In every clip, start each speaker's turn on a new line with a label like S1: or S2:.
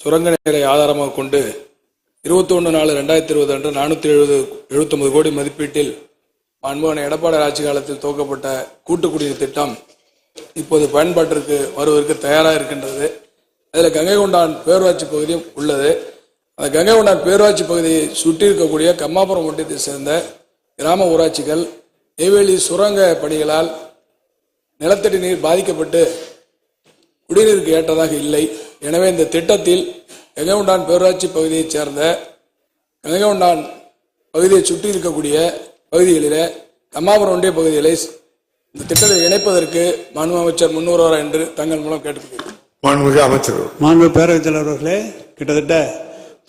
S1: சுரங்க நீரை ஆதாரமாக கொண்டு இருபத்தி ஒன்று நாலு ரெண்டாயிரத்தி இருபது அன்று நானூற்றி எழுபது எழுபத்தொன்பது கோடி மதிப்பீட்டில் அன்பான எடப்பாடி ஆட்சி காலத்தில் துவக்கப்பட்ட கூட்டு குடிநீர் திட்டம் இப்போது பயன்பாட்டிற்கு வருவதற்கு தயாராக இருக்கின்றது. அதில் கங்கை கொண்டான் பேரூராட்சி பகுதியும் உள்ளது. அந்த கங்கை கொண்டான் பேரூராட்சி பகுதியை சுற்றி இருக்கக்கூடிய கம்மாபுரம் ஒன்றியத்தை சேர்ந்த கிராம ஊராட்சிகள் நெய்வேலி சுரங்க பணிகளால் நிலத்தடி நீர் பாதிக்கப்பட்டு குடிநீருக்கு ஏற்றதாக இல்லை. எனவே இந்த திட்டத்தில் கங்கைகொண்டான் பேரூராட்சி பகுதியைச் சேர்ந்த கங்கைகொண்டான் பகுதியை சுற்றி இருக்கக்கூடிய பகுதிகளிலே கம்மாபுரம் ஒன்றிய பகுதிகளை இந்த திட்டத்தை இணைப்பதற்கு மாண்பு அமைச்சர் முன்வருவார் என்று தங்கள் மூலம் கேட்டுக்கொள்கிறேன்
S2: மாண்புமிகு அமைச்சர் அவர்கள்.
S3: மாண்பு பேரவைத் தலைவர் அவர்களே கிட்டத்தட்ட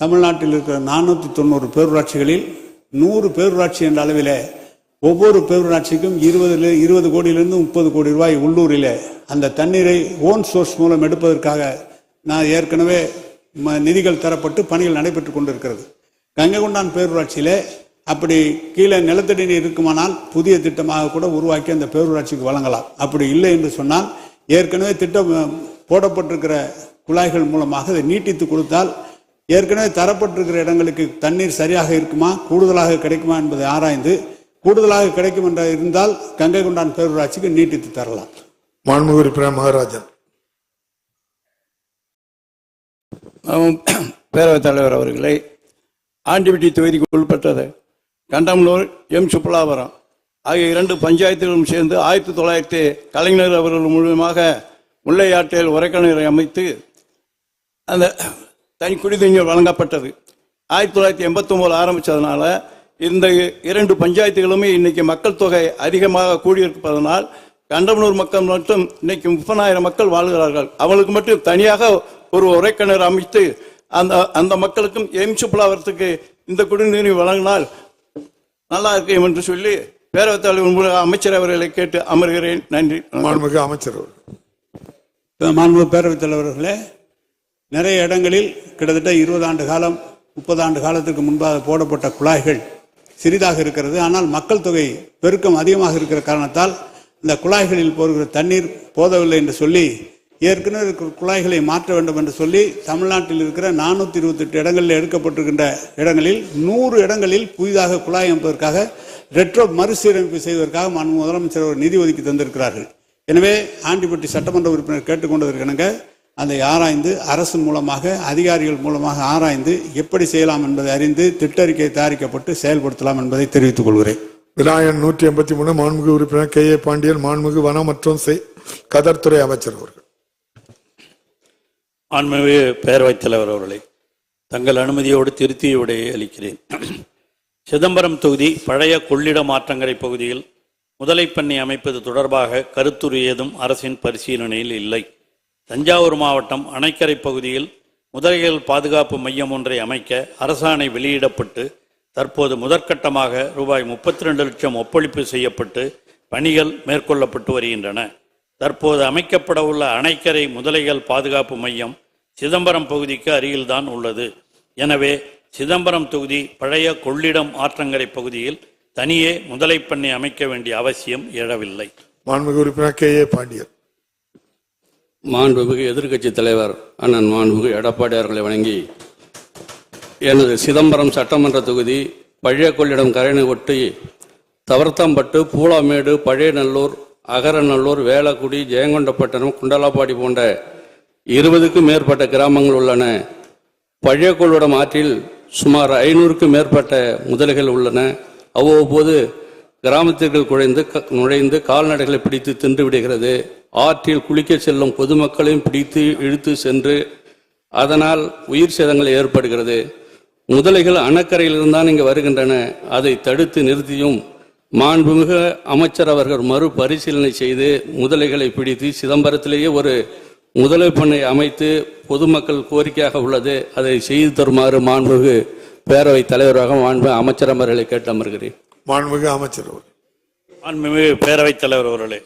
S3: தமிழ்நாட்டில் இருக்கிற நானூற்றி தொண்ணூறு பேரூராட்சிகளில் நூறு பேரூராட்சி என்ற அளவிலே ஒவ்வொரு பேரூராட்சிக்கும் இருபதுல இருபது கோடியிலிருந்து முப்பது கோடி ரூபாய் உள்ளூரிலே அந்த தண்ணீரை ஓன் சோர்ஸ் மூலம் எடுப்பதற்காக நான் ஏற்கனவே ம- நிதிகள் தரப்பட்டு பணிகள் நடைபெற்று கொண்டிருக்கிறது. கங்கை கொண்டான் பேரூராட்சியிலே அப்படி கீழே நிலத்தடி நீர் இருக்குமானால் புதிய திட்டமாக கூட உருவாக்கி அந்த பேரூராட்சிக்கு வழங்கலாம். அப்படி இல்லை என்று சொன்னால் ஏற்கனவே திட்டம் போடப்பட்டிருக்கிற குழாய்கள் மூலமாக அதை நீட்டித்து கொடுத்தால் ஏற்கனவே தரப்பட்டிருக்கிற இடங்களுக்கு தண்ணீர் சரியாக இருக்குமா கூடுதலாக கிடைக்குமா என்பதை ஆராய்ந்து கூடுதலாக கிடைக்கும் என்ற இருந்தால் கங்கை கொண்டான் பேரூராட்சிக்கு நீட்டித்து தரலாம்.
S2: மாண்புகுரி மகாராஜன்
S4: பேரவைத் தலைவர் அவர்களை ஆண்டிபட்டி தொகுதிக்கு உட்பட்டது கண்டமனூர் எம். சுப்பலாபுரம் ஆகிய இரண்டு பஞ்சாயத்துகளும் சேர்ந்து ஆயிரத்தி தொள்ளாயிரத்தி கலைஞர் அவர்கள் மூலமாக முல்லையாற்றில் உரைக்கணரை அமைத்து அந்த தனி குடிநீர் வழங்கப்பட்டது. ஆயிரத்தி தொள்ளாயிரத்தி எண்பத்தி ஒன்பது இந்த இரண்டு பஞ்சாயத்துகளுமே இன்னைக்கு மக்கள் தொகை அதிகமாக கூடியிருப்பதனால் கண்டமனூர் மக்கள் மட்டும் இன்னைக்கு முப்பதாயிரம் மக்கள் வாழ்கிறார்கள். அவங்களுக்கு மட்டும் தனியாக ஒரு உரைக்கிணறு அமைத்து அந்த அந்த மக்களுக்கும் எய்ம்ஸ் புலாவரத்துக்கு இந்த குடிநீரை வழங்கினால் நல்லா இருக்கும் என்று சொல்லி பேரவைத் தலைவர் அமைச்சர் அவர்களை கேட்டு அமர்கிறேன். நன்றி.
S2: மாண்புமிகு அமைச்சர் அவர்கள்.
S3: மாண்பு பேரவைத் தலைவர்களே நிறைய இடங்களில் கிட்டத்தட்ட இருபது ஆண்டு காலம் முப்பது ஆண்டு காலத்துக்கு முன்பாக போடப்பட்ட குழாய்கள் சிறிதாக இருக்கிறது. ஆனால் மக்கள் தொகை பெருக்கம் அதிகமாக இருக்கிற காரணத்தால் இந்த குழாய்களில் போகிற தண்ணீர் போதவில்லை என்று சொல்லி ஏற்கனவே இருக்கிற குழாய்களை மாற்ற வேண்டும் என்று சொல்லி தமிழ்நாட்டில் இருக்கிற நானூற்றி இருபத்தெட்டு இடங்களில் எடுக்கப்பட்டிருக்கின்ற இடங்களில் நூறு இடங்களில் புதிதாக குழாய் அமைப்பதற்காக ரெட்ரோ மறுசீரமைப்பு செய்வதற்காக மாண்பு முதலமைச்சர் ஒரு நிதி ஒதுக்கி தந்திருக்கிறார்கள். எனவே ஆண்டிப்பட்டி சட்டமன்ற உறுப்பினர் கேட்டுக்கொண்டதற்கெனங்க அதை ஆராய்ந்து அரசு மூலமாக அதிகாரிகள் மூலமாக ஆராய்ந்து எப்படி செய்யலாம் என்பதை அறிந்து திட்டறிக்கை தயாரிக்கப்பட்டு செயல்படுத்தலாம் என்பதை தெரிவித்துக் கொள்கிறேன்.
S2: விநாயகன் நூற்றி எண்பத்தி மூணு மாண்புமிகு உறுப்பினர் கே ஏ பாண்டியன் மாண்புமிகு வனம் மற்றும் செய்- கதர்துறை அமைச்சர் அவர்கள்.
S5: ஆன்மீக பேரவைத் தலைவர் அவர்களே தங்கள் அனுமதியோடு திருத்தியுடைய அளிக்கிறேன். சிதம்பரம் தொகுதி பழைய கொள்ளிட மாற்றங்கரை பகுதியில் முதலைப்பண்ணை அமைப்பது தொடர்பாக கருத்துரு ஏதும் அரசின் பரிசீலனையில் இல்லை. தஞ்சாவூர் மாவட்டம் அணைக்கரை பகுதியில் முதலைகள் பாதுகாப்பு மையம் ஒன்றை அமைக்க அரசாணை வெளியிடப்பட்டு தற்போது முதற்கட்டமாக ரூபாய் முப்பத்தி ரெண்டு லட்சம் ஒப்பளிப்பு செய்யப்பட்டு பணிகள் மேற்கொள்ளப்பட்டு வருகின்றன. தற்போது அமைக்கப்பட உள்ள அணைக்கரை முதலைகள் பாதுகாப்பு மையம் சிதம்பரம் பகுதிக்கு அருகில்தான் உள்ளது. எனவே சிதம்பரம் தொகுதி பழைய கொள்ளிடம் ஆற்றங்கரை பகுதியில் தனியே முதலைப்பண்ணை அமைக்க வேண்டிய அவசியம் எழவில்லை.
S2: மாண்புமிகு உறுப்பினர் கே. ஏ. பாண்டியன்.
S6: மாண்புமிகு எதிர்க்கட்சி தலைவர் அண்ணன் மாண்புமிகு எடப்பாடி அவர்களை வணங்கி எனது சிதம்பரம் சட்டமன்ற தொகுதி பழைய கொள்ளிடம் கரையினை ஒட்டி தவர்த்தம்பட்டு பூலாமேடு பழையநல்லூர் அகரநல்லூர் வேலக்குடி ஜெயங்கொண்டப்பட்டினம் குண்டலாப்பாடி போன்ற இருபதுக்கும் மேற்பட்ட கிராமங்கள் உள்ளன. பழைய கொள்ளிடம் ஆற்றில் சுமார் ஐநூறுக்கும் மேற்பட்ட முதலைகள் உள்ளன. அவ்வப்போது கிராமத்திற்குள் குழைந்து க- நுழைந்து கால்நடைகளை பிடித்து தின்று விடுகிறது. ஆற்றில் குளிக்க செல்லும் பொதுமக்களையும் பிடித்து இழுத்து சென்று அதனால் உயிர் சேதங்கள் ஏற்படுகிறது. முதலைகள் அணக்கரையிலிருந்தான் இங்கு வருகின்றன. அதை தடுத்து நிறுத்தியும் மாண்புமிகு அமைச்சர் அவர்கள் மறுபரிசீலனை செய்து முதலைகளை பிடித்து சிதம்பரத்திலேயே ஒரு முதலை பண்ணை அமைத்து பொதுமக்கள் கோரிக்கையாக உள்ளது. அதை செய்து தருமாறு மாண்புமிகு பேரவைத் தலைவராக மாண்பு அமைச்சர் அவர்களை கேட்டு அமர்கிறேன்
S2: மாண்புமிகு அமைச்சர் அவர்கள்.
S5: மாண்புமிகு பேரவைத் தலைவர் அவர்களே